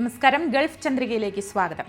നമസ്കാരം. ഗൾഫ് ചന്ദ്രികയിലേക്ക് സ്വാഗതം.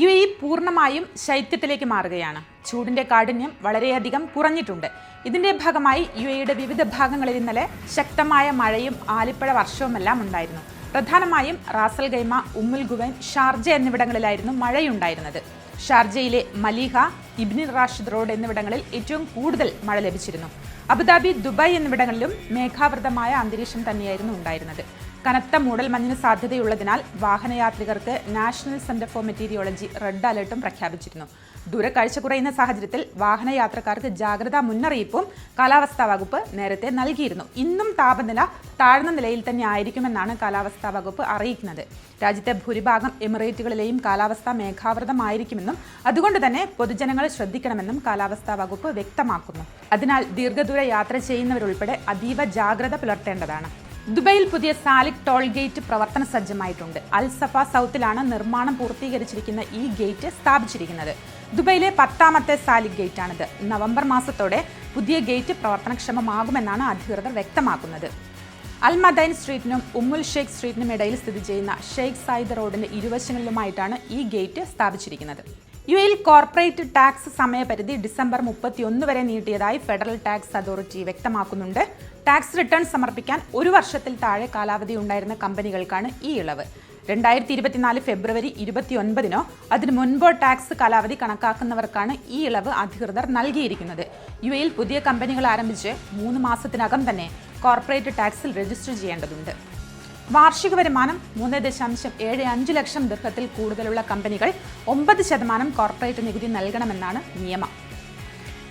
U A പൂർണമായും ശൈത്യത്തിലേക്ക് മാറുകയാണ്. ചൂടിന്റെ കാഠിന്യം വളരെയധികം കുറഞ്ഞിട്ടുണ്ട്. ഇതിന്റെ ഭാഗമായി യു എയുടെ വിവിധ ഭാഗങ്ങളിൽ ഇന്നലെ ശക്തമായ മഴയും ആലിപ്പഴ വർഷവുമെല്ലാം ഉണ്ടായിരുന്നു. പ്രധാനമായും റാസൽ ഗൈമ ഉമ്മുൽ ഗുവൻ ഷാർജ എന്നിവിടങ്ങളിലായിരുന്നു മഴയുണ്ടായിരുന്നത്. ഷാർജയിലെ മലീഹ ഇബ്നി റാഷിദ് റോഡ് എന്നിവിടങ്ങളിൽ ഏറ്റവും കൂടുതൽ മഴ ലഭിച്ചിരുന്നു. അബുദാബി ദുബായ് എന്നിവിടങ്ങളിലും മേഘാവൃതമായ അന്തരീക്ഷം തന്നെയായിരുന്നു ഉണ്ടായിരുന്നത്. കനത്ത മൂടൽമഞ്ഞിന് സാധ്യതയുള്ളതിനാൽ വാഹനയാത്രികർക്ക് national centre for meteorology red അലർട്ടും പ്രഖ്യാപിച്ചിരുന്നു. ദൂരക്കാഴ്ച കുറയുന്ന സാഹചര്യത്തിൽ വാഹനയാത്രക്കാർക്ക് ജാഗ്രതാ മുന്നറിയിപ്പും കാലാവസ്ഥാ വകുപ്പ് നേരത്തെ നൽകിയിരുന്നു. ഇന്നും താപനില താഴ്ന്ന നിലയിൽ തന്നെ ആയിരിക്കുമെന്നാണ് കാലാവസ്ഥാ വകുപ്പ് അറിയിക്കുന്നത്. രാജ്യത്തെ ഭൂരിഭാഗം എമിറേറ്റുകളിലെയും കാലാവസ്ഥ മേഘാവൃതമായിരിക്കുമെന്നും അതുകൊണ്ട് തന്നെ പൊതുജനങ്ങൾ ശ്രദ്ധിക്കണമെന്നും കാലാവസ്ഥാ വകുപ്പ് വ്യക്തമാക്കുന്നു. അതിനാൽ ദീർഘദൂര യാത്ര ചെയ്യുന്നവരുൾപ്പെടെ അതീവ ജാഗ്രത പുലർത്തേണ്ടതാണ്. ദുബൈയിൽ പുതിയ സാലിക് ടോൾ ഗേറ്റ് പ്രവർത്തന സജ്ജമായിട്ടുണ്ട്. അൽ സഫ സൗത്തിലാണ് നിർമ്മാണം പൂർത്തീകരിച്ചിരിക്കുന്ന ഈ ഗേറ്റ് സ്ഥാപിച്ചിരിക്കുന്നത്. ദുബൈയിലെ പത്താമത്തെ സാലിക് ഗേറ്റാണിത്. നവംബർ മാസത്തോടെ പുതിയ ഗേറ്റ് പ്രവർത്തനക്ഷമമാകുമെന്നാണ് അധികൃതർ വ്യക്തമാക്കുന്നത്. അൽ മദൈൻ സ്ട്രീറ്റിനും ഉമ്മുൽ ഷെയ്ഖ് സ്ട്രീറ്റിനും ഇടയിൽ സ്ഥിതി ചെയ്യുന്ന ഷെയ്ഖ് സായിദ് റോഡിന്റെ ഇരുവശങ്ങളിലുമായിട്ടാണ് ഈ ഗേറ്റ് സ്ഥാപിച്ചിരിക്കുന്നത്. യു എയിൽ കോർപ്പറേറ്റ് ടാക്സ് സമയപരിധി ഡിസംബർ മുപ്പത്തിയൊന്ന് വരെ നീട്ടിയതായി ഫെഡറൽ ടാക്സ് അതോറിറ്റി വ്യക്തമാക്കുന്നുണ്ട്. ടാക്സ് റിട്ടേൺ സമർപ്പിക്കാൻ ഒരു വർഷത്തിൽ താഴെ കാലാവധി ഉണ്ടായിരുന്ന കമ്പനികൾക്കാണ് ഈ ഇളവ്. രണ്ടായിരത്തി ഇരുപത്തിനാല് ഫെബ്രുവരി ഇരുപത്തിയൊൻപതിനോ അതിന് മുൻപോ ടാക്സ് കാലാവധി കണക്കാക്കുന്നവർക്കാണ് ഈ ഇളവ് അധികൃതർ നൽകിയിരിക്കുന്നത്. യു എയിൽ പുതിയ കമ്പനികൾ ആരംഭിച്ച് മൂന്ന് മാസത്തിനകം തന്നെ കോർപ്പറേറ്റ് ടാക്സിൽ രജിസ്റ്റർ ചെയ്യേണ്ടതുണ്ട്. വാർഷിക വരുമാനം മൂന്ന് ദശാംശം ഏഴ് അഞ്ച് ലക്ഷം ദീർഘത്തിൽ കൂടുതലുള്ള കമ്പനികൾ ഒമ്പത് ശതമാനം കോർപ്പറേറ്റ് നികുതി നൽകണമെന്നാണ് നിയമം.